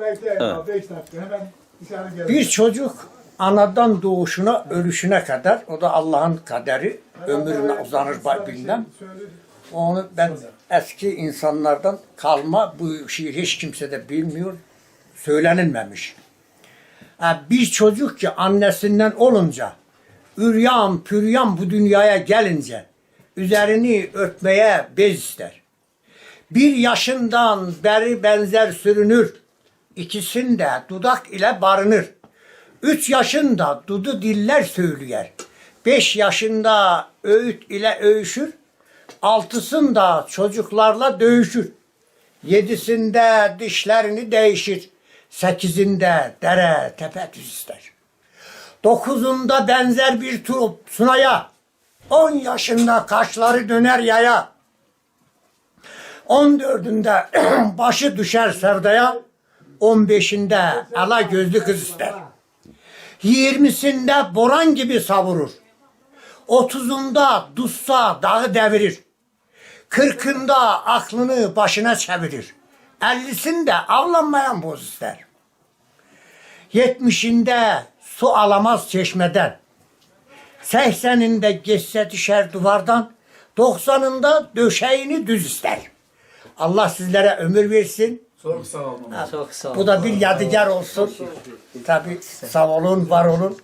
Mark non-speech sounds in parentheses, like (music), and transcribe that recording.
Bekleyin Evet. abi 5 dakika hemen içeri gelin. Bir çocuk anadan doğuşuna, ölüşüne kadar, o da Allah'ın kaderi, ömrüne uzanır ba- bilmem. Onu ben eski insanlardan kalma bu şiir hiç kimse de bilmiyor, söylenilmemiş. Ha, Bir çocuk ki annesinden olunca, üryan püryan bu dünyaya gelince, üzerini örtmeye bez ister. Bir yaşından beri benzer sürünür, ikisinde dudak ile barınır. Üç yaşında dudu diller söyleyer. Beş yaşında öğüt ile öğüşür. Altısında çocuklarla dövüşür. Yedisinde dişlerini değişir. Sekizinde dere tepe düz. Dokuzunda benzer bir turup sunaya. On yaşında kaşları döner yaya. On dördünde (clears throat) başı düşer serdaya. 15'inde ala gözlü kız ister. 20'sinde boran gibi savurur. 30'unda dussa dağı devirir. 40'ında aklını başına çevirir. 50'sinde avlanmayan boz ister. 70'inde su alamaz çeşmeden. 80'inde geçse düşer duvardan. 90'ında döşeğini düz ister. Allah sizlere ömür versin. Çok sağ olun. Çok sağ Bu da bir yadigar olsun. Tabii sağ olun, var olun.